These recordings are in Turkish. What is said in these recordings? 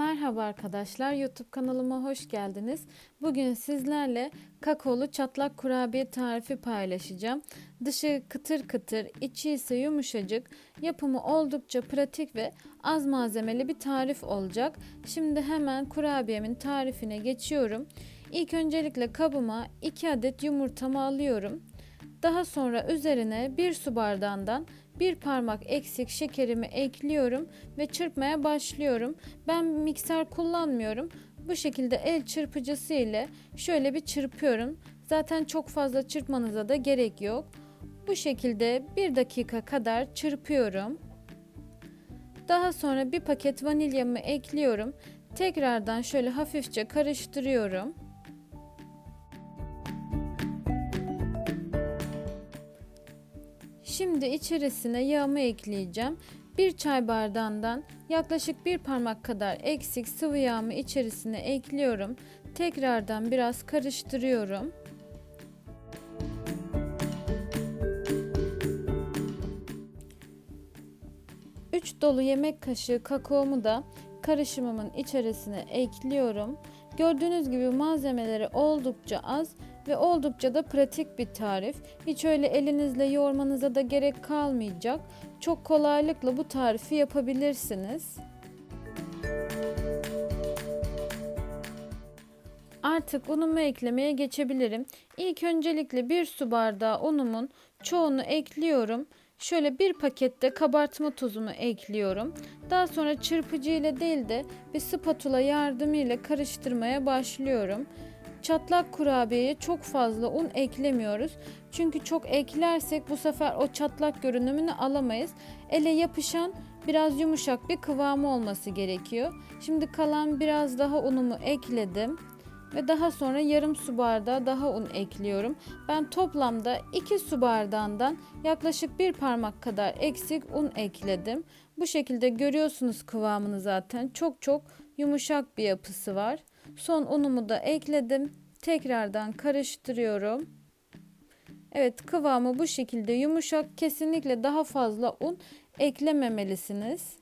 Merhaba arkadaşlar, YouTube kanalıma hoş geldiniz. Bugün sizlerle kakaolu çatlak kurabiye tarifi paylaşacağım. Dışı kıtır kıtır, içi ise yumuşacık, yapımı oldukça pratik ve az malzemeli bir tarif olacak. Şimdi hemen kurabiyemin tarifine geçiyorum. İlk öncelikle kabıma 2 adet yumurtamı alıyorum. Daha sonra üzerine 1 su bardağından bir parmak eksik şekerimi ekliyorum ve çırpmaya başlıyorum. Ben mikser kullanmıyorum. Bu şekilde el çırpıcısı ile şöyle bir çırpıyorum. Zaten çok fazla çırpmanıza da gerek yok. Bu şekilde bir dakika kadar çırpıyorum. Daha sonra bir paket vanilyamı ekliyorum. Tekrardan şöyle hafifçe karıştırıyorum. Şimdi içerisine yağımı ekleyeceğim. Bir çay bardağından yaklaşık bir parmak kadar eksik sıvı yağımı içerisine ekliyorum. Tekrardan biraz karıştırıyorum. Üç dolu yemek kaşığı kakaomu da karışımımın içerisine ekliyorum. Gördüğünüz gibi malzemeleri oldukça az ve oldukça da pratik bir tarif. Hiç öyle elinizle yoğurmanıza da gerek kalmayacak. Çok kolaylıkla bu tarifi yapabilirsiniz. Artık unumu eklemeye geçebilirim. İlk öncelikle bir su bardağı unumun çoğunu ekliyorum. Şöyle bir pakette kabartma tozumu ekliyorum. Daha sonra çırpıcı ile değil de bir spatula yardımıyla karıştırmaya başlıyorum. Çatlak kurabiyeye çok fazla un eklemiyoruz. Çünkü çok eklersek bu sefer o çatlak görünümünü alamayız. Ele yapışan biraz yumuşak bir kıvamı olması gerekiyor. Şimdi kalan biraz daha unumu ekledim ve daha sonra yarım su bardağı daha un ekliyorum. Ben toplamda 2 su bardağından yaklaşık bir parmak kadar eksik un ekledim. Bu şekilde görüyorsunuz kıvamını zaten. Çok çok yumuşak bir yapısı var. Son unumu da ekledim. Tekrardan karıştırıyorum. Evet kıvamı bu şekilde yumuşak. Kesinlikle daha fazla un eklememelisiniz.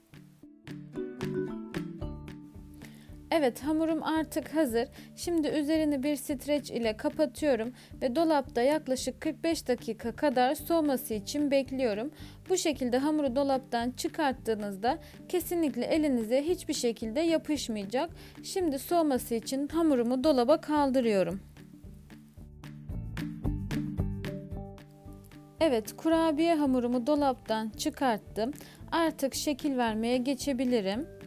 Evet hamurum artık hazır. Şimdi üzerini bir streç ile kapatıyorum ve dolapta yaklaşık 45 dakika kadar soğuması için bekliyorum. Bu şekilde hamuru dolaptan çıkarttığınızda kesinlikle elinize hiçbir şekilde yapışmayacak. Şimdi soğuması için hamurumu dolaba kaldırıyorum. Evet, kurabiye hamurumu dolaptan çıkarttım. Artık şekil vermeye geçebilirim.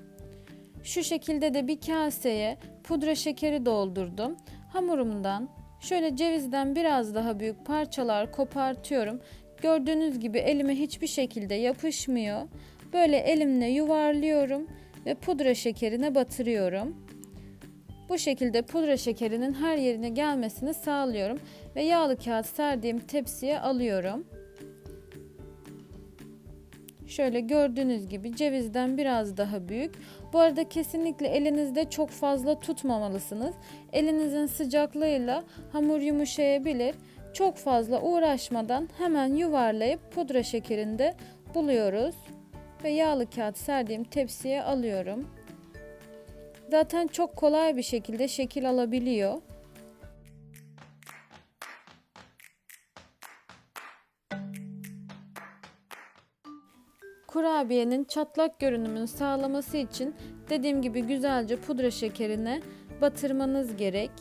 Şu şekilde de bir kaseye pudra şekeri doldurdum. Hamurumdan şöyle cevizden biraz daha büyük parçalar kopartıyorum. Gördüğünüz gibi elime hiçbir şekilde yapışmıyor. Böyle elimle yuvarlıyorum ve pudra şekerine batırıyorum. Bu şekilde pudra şekerinin her yerine gelmesini sağlıyorum ve yağlı kağıt serdiğim tepsiye alıyorum. Şöyle gördüğünüz gibi cevizden biraz daha büyük. Bu arada kesinlikle elinizde çok fazla tutmamalısınız. Elinizin sıcaklığıyla hamur yumuşayabilir. Çok fazla uğraşmadan hemen yuvarlayıp pudra şekerinde buluyoruz. Ve yağlı kağıt serdiğim tepsiye alıyorum. Zaten çok kolay bir şekilde şekil alabiliyor. Kurabiyenin çatlak görünümünü sağlaması için dediğim gibi güzelce pudra şekerine batırmanız gerek.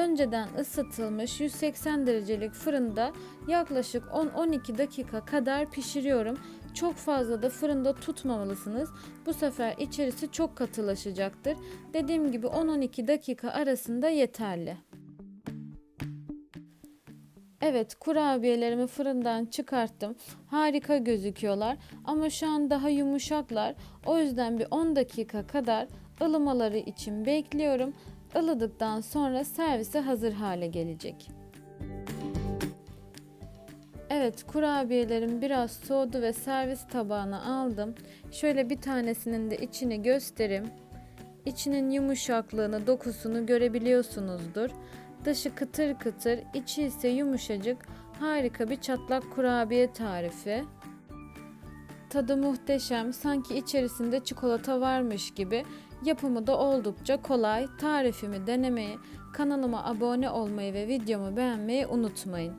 Önceden ısıtılmış 180 derecelik fırında yaklaşık 10-12 dakika kadar pişiriyorum. Çok fazla da fırında tutmamalısınız. Bu sefer içerisi çok katılaşacaktır. Dediğim gibi 10-12 dakika arasında yeterli. Evet kurabiyelerimi fırından çıkarttım. Harika gözüküyorlar ama şu an daha yumuşaklar. O yüzden bir 10 dakika kadar ılımaları için bekliyorum. Ilıdıktan sonra servise hazır hale gelecek. Evet kurabiyelerim biraz soğudu ve servis tabağına aldım. Şöyle bir tanesinin de içini göstereyim. İçinin yumuşaklığını, dokusunu görebiliyorsunuzdur. Dışı kıtır kıtır, içi ise yumuşacık, harika bir çatlak kurabiye tarifi. Tadı muhteşem, sanki içerisinde çikolata varmış gibi. Yapımı da oldukça kolay. Tarifimi denemeyi, kanalıma abone olmayı ve videomu beğenmeyi unutmayın.